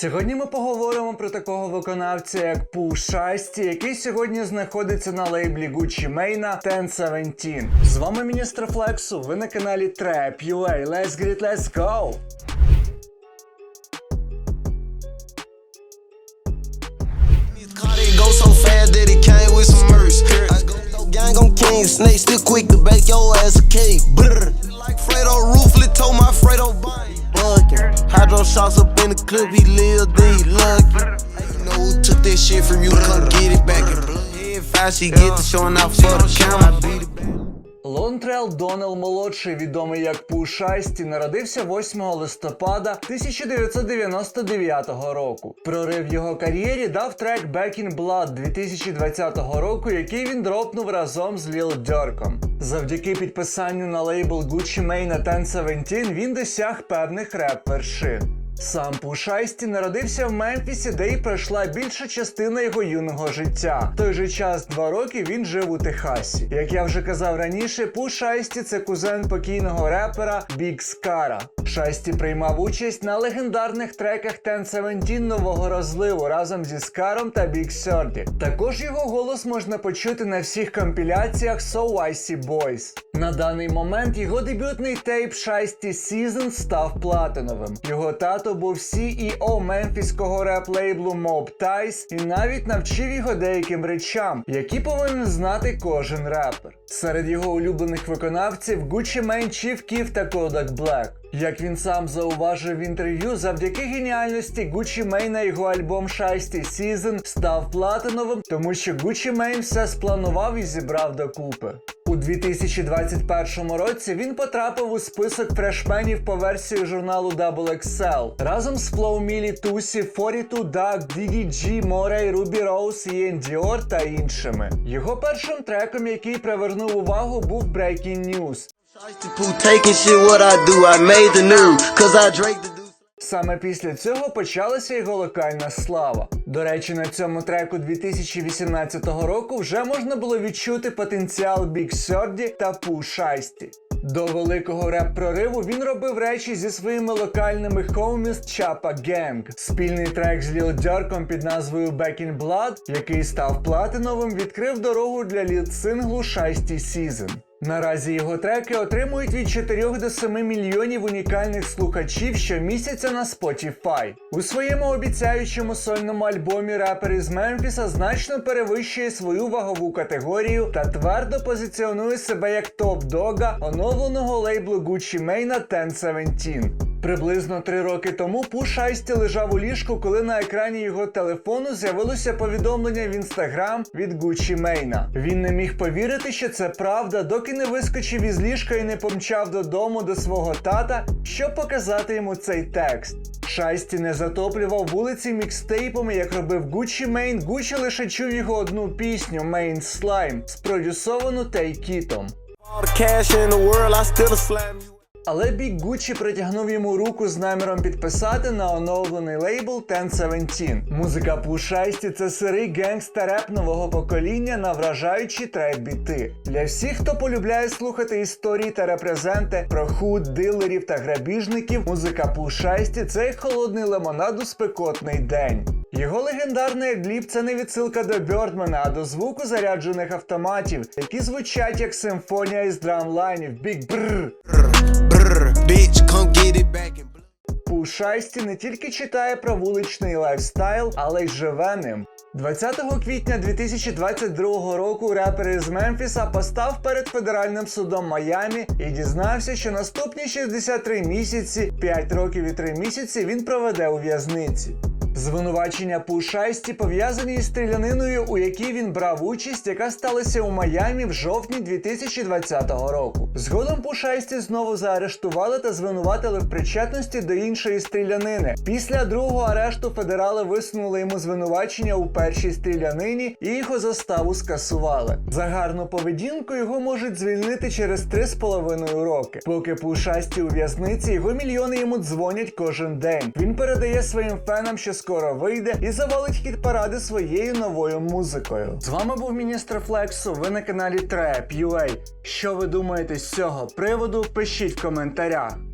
Сьогодні ми поговоримо про такого виконавця, як Пу Шасті, який сьогодні знаходиться на лейблі Gucci Mane 1017. З вами міністр Флексу. Ви на каналі Trap UA. Let's get let's go gang on king, snake still quick to bake your ass a cake. Brr. Shots up in the clip, he lived, then he lucky. You know who took that shit from you, come get it back. She get to showing out for the camera. Лонтрел Донел молодший, відомий як Пу Шасті, народився 8 листопада 1999 року. Прорив його кар'єрі дав трек Back in Blood 2020 року, який він дропнув разом з Ліл Дьорком. Завдяки підписанню на лейбл Gucci Mane 1017 він досяг певних реп-вершин. Сам Пушайсті народився в Мемфісі, де й пройшла більша частина його юного життя. В той же час два роки він жив у Техасі. Як я вже казав раніше, Пушайсті це кузен покійного репера Біг Скара. Шайсті приймав участь на легендарних треках 1017 нового розливу разом зі Скаром та Біг Сьорді. Також його голос можна почути на всіх компіляціях So I See Boys. На даний момент його дебютний тейп Шайсті Season став платиновим. Його тато був CEO мемфіського реп-лейблу Mob Ties і навіть навчив його деяким речам, які повинен знати кожен репер. Серед його улюблених виконавців Gucci Mane, Chief Keef та Kodak Black. Як він сам зауважив в інтерв'ю, завдяки геніальності Gucci Mane його альбом Shiesty Season став платиновим, тому що Gucci Mane все спланував і зібрав докупи. У 2021 році він потрапив у список фрешменів по версії журналу Double XL разом з Flow Milli, Tusi, 42 Duck, DDG, Morey, Ruby Rose, Ian Dior та іншими. Його першим треком, який привернув увагу, був Breaking News. Саме після цього почалася його локальна слава. До речі, на цьому треку 2018 року вже можна було відчути потенціал Big Сьорді та Пу Шайсті. До великого реп-прориву він робив речі зі своїми локальними homies Чапа Gang. Спільний трек з Ліл Дьорком під назвою Back in Blood, який став платиновим, відкрив дорогу для лід-синглу Шайсті Season. Наразі його треки отримують від 4 до 7 мільйонів унікальних слухачів щомісяця на Spotify. У своєму обіцяючому сольному альбомі репер із Мемфіса значно перевищує свою вагову категорію та твердо позиціонує себе як топ-дога оновленого лейблу Gucci Mane 1017. Приблизно три роки тому Пу Шайсті лежав у ліжку, коли на екрані його телефону з'явилося повідомлення в інстаграм від Gucci Mane. Він не міг повірити, що це правда, доки не вискочив із ліжка і не помчав додому до свого тата, щоб показати йому цей текст. Шайсті не затоплював вулиці мікстейпами, як робив Gucci Mane. Gucci лише чув його одну пісню Main Slime, спродюсовану Тейкітом. Але Бік Гуччі притягнув йому руку з наміром підписати на оновлений лейбл 1017. Музика Пушайсті це сирий генгста реп нового покоління на вражаючі трек-біти. Для всіх, хто полюбляє слухати історії та репрезенти про худ, дилерів та грабіжників, музика Пушайсті це холодний лимонад у спекотний день. Його легендарний гліб це не відсилка до Бьордмана, а до звуку заряджених автоматів, які звучать як симфонія із драмлайнів. Бік бррр. Bitch, come get it back and Пушайсті не тільки читає про вуличний лайфстайл, але й живе ним. 20 квітня 2022 року репер із Мемфіса постав перед федеральним судом Майамі і дізнався, що наступні 63 місяці, 5 років і 3 місяці він проведе у в'язниці. Звинувачення Пушайсті пов'язані із стріляниною, у якій він брав участь, яка сталася у Майамі в жовтні 2020 року. Згодом Пушайсті знову заарештували та звинуватили в причетності до іншої стрілянини. Після другого арешту федерали висунули йому звинувачення у першій стрілянині і його заставу скасували. За гарну поведінку його можуть звільнити через 3,5 роки. Поки Пушасті у в'язниці, його мільйони йому дзвонять кожен день. Він передає своїм фенам, що скоро вийде і завалить хіт паради своєю новою музикою. З вами був міністр Флексу. Ви на каналі Trap.ua. Що ви думаєте з цього приводу? Пишіть в коментарях.